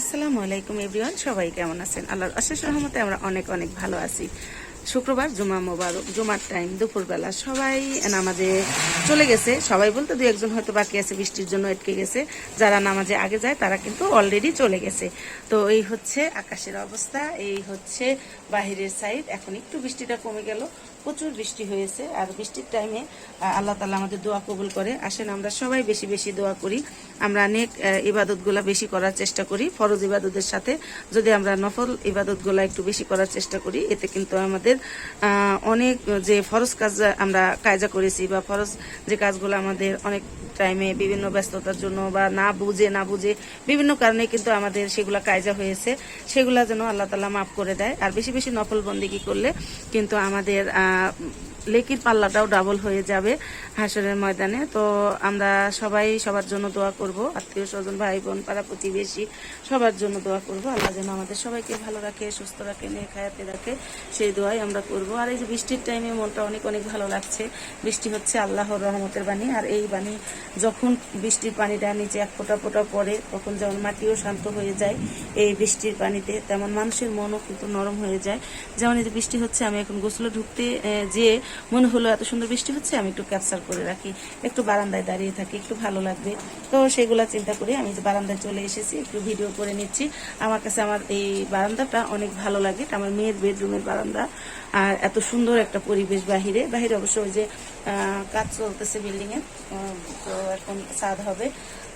আসসালামু আলাইকুম এভরিওয়ান। সবাই কেমন আছেন? আল্লাহর অশেষ রহমতে আমরা অনেক অনেক ভালো আছি। শুক্রবার, জুমা মোবারক, জুমার টাইম দুপুরবেলা। সবাই নামাজে চলে গেছে। সবাই বলতে দু একজন হয়তো বাকি আছে, বৃষ্টির জন্য আটকে গেছে। যারা নামাজে আগে যায়, তারা কিন্তু অলরেডি চলে গেছে। তো এই হচ্ছে আকাশের অবস্থা। এই হচ্ছে বাহিরের সাইড এখন একটু বৃষ্টিটা কমে গেল। প্রচুর বৃষ্টি হয়েছে। আর বৃষ্টির টাইমে আল্লাহ তালা আমাদের দোয়া কবুল করে। আসেন, আমরা সবাই বেশি বেশি দোয়া করি। আমরা অনেক ইবাদতগুলা বেশি করার চেষ্টা করি। ফরজ ইবাদতের সাথে যদি আমরা নফল ইবাদতগুলা একটু বেশি করার চেষ্টা করি, এতে কিন্তু আমাদের অনেক যে ফরজ কাজ আমরা কায়জা করেছি বা ফরজ যে কাজগুলো আমাদের অনেক টাইমে বিভিন্ন ব্যস্ততার জন্য বা না বুঝে না বুঝে বিভিন্ন কারণে কিন্তু আমাদের সেগুলা কায়জা হয়েছে। সেগুলা যেন আল্লাহ তালা মাফ করে দেয়। আর বেশি বেশি নফল বন্দিগি করলে কিন্তু আমাদের লেকির পাল্লাটাও ডাবল হয়ে যাবে হাসরের ময়দানে। তো আমরা সবাই সবার জন্য দোয়া করব। আত্মীয় স্বজন ভাই বোন পাড়া প্রতিবেশী, সবার জন্য দোয়া করব। আল্লাহ যেন আমাদের সবাইকে ভালো রাখে, সুস্থ রাখে নিয়ে খায়াতে রাখে। সেই দোয়াই আমরা করব। আর এই যে বৃষ্টির টাইমে মনটা অনেক অনেক ভালো লাগছে। বৃষ্টি হচ্ছে আল্লাহর রহমতের বাণী। আর এই বাণী যখন বৃষ্টির পানিটা নিচে এক ফোঁটা ফোঁটা পড়ে, তখন যেমন মাটিও শান্ত হয়ে যায়, এই বৃষ্টির পানিতে তেমন মানুষের মনও কিন্তু নরম হয়ে যায়। যেমন এই যে বৃষ্টি হচ্ছে, আমি এখন গোসলে ঢুকতে যে মনে হলো এত সুন্দর বৃষ্টি হচ্ছে, আমি একটু ক্যাপচার করে রাখি। একটু বারান্দায় দাঁড়িয়ে থাকি, একটু ভালো লাগবে। তো সেগুলো চিন্তা করে আমি যে বারান্দায় চলে এসেছি, একটু ভিডিও করে নিচ্ছি। আমার কাছে আমার এই বারান্দাটা অনেক ভালো লাগে আমার মেয়ের বেডরুমের বারান্দা। আর এত সুন্দর একটা পরিবেশ বাহিরে। বাহিরে অবশ্য ওই যে কাজ চলতেছে বিল্ডিং এ তো এখন ছাদ হবে।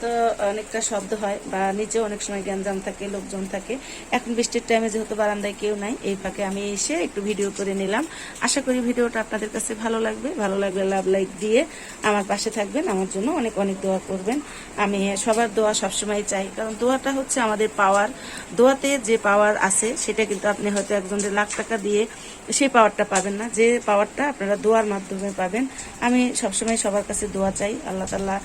তো অনেকটা শব্দ হয় বা নিচে অনেক সময় গ্যাঞ্জাম থাকে, লোকজন থাকে। এখন বৃষ্টির টাইমে যেহেতু বারান্দায় কেউ নাই, এই ফাঁকে আমি এসে একটু ভিডিও করে নিলাম। আশা করি ভিডিওটা আপনাদের কাছে ভালো লাগবে। ভালো লাগলে লাভ লাইক দিয়ে আমার পাশে থাকবেন। আমার জন্য অনেক অনেক দোয়া করবেন। আমি সবার দোয়া সবসময় চাই। কারণ দোয়াটা হচ্ছে আমাদের পাওয়ার দোয়াতে যে পাওয়ার আছে, সেটা কিন্তু আপনি হয়তো একজনের লাখ টাকা দিয়ে সেই পাওয়ারটা পাবেন না। যে পাওয়ারটা আপনারা দোয়ার মাধ্যমে পাবেন। আমি সবসময় সবার কাছে দোয়া চাই। আল্লাহ তাল্লাহ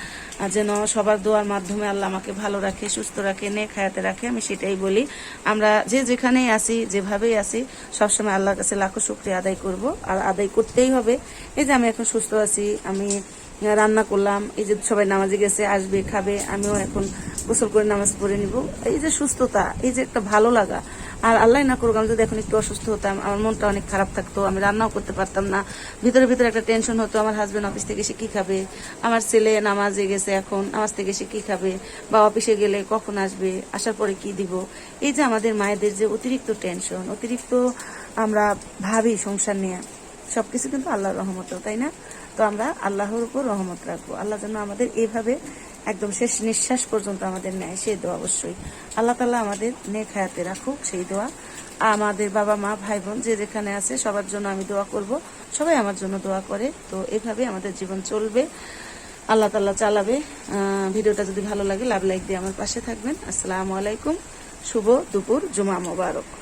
যেন সবার দোয়ার মাধ্যমে আল্লাহ আমাকে ভালো রাখে, সুস্থ রাখে নে খায়াতে রাখে, আমি সেটাই বলি। আমরা যে যেখানেই আসি যেভাবেই আসি সবসময় আল্লাহর কাছে লাখো শুক্রিয়া আদায় করব। আর আদায় করতেই হবে। এই যে আমি এখন সুস্থ আছি, আমি রান্না করলাম, এই যে সবাই নামাজে গেছে, আসবে, খাবে, আমিও এখন গোসল করে নামাজ পড়ে নিব। এই যে সুস্থতা, এই যে একটা ভালো লাগা আর আল্লাহ না করুক, আমি যদি এখন একটু অসুস্থ হতাম, আমার মনটা অনেক খারাপ থাকতো, আমি রান্নাও করতে পারতাম না। ভিতরে ভিতরে একটা টেনশন হতো, আমার হাজবেন্ড অফিস থেকে এসে কি খাবে? আমার ছেলে নামাজে গেছে এখন, নামাজ থেকে এসে কি খাবে? বা অফিসে গেলে কখন আসবে? আসার পরে কি দিব? এই যে আমাদের মায়েদের যে অতিরিক্ত টেনশন অতিরিক্ত আমরা ভাবি সংসার নিয়ে, সবকিছু কিন্তু আল্লাহর রহমত তাই না? তো আমরা আল্লাহর উপর রহমত রাখব। আল্লাহ যেন আমাদের এইভাবে একদম শেষ নিঃশ্বাস পর্যন্ত আমাদের নেয় সেই দোয়া অবশ্যই। আল্লাহ তালা আমাদের নেক হায়াতে রাখুক, সেই দোয়া। আমাদের বাবা, মা ভাই বোন যে যেখানে আছে, সবার জন্য আমি দোয়া করব। সবাই আমার জন্য দোয়া করে। তো এভাবে আমাদের জীবন চলবে। আল্লাহ তাল্লাহ চালাবে। ভিডিওটা যদি ভালো লাগে, লাভ লাইক দিয়ে আমার পাশে থাকবেন। আসসালামু আলাইকুম। শুভ দুপুর, জুমা মোবারক।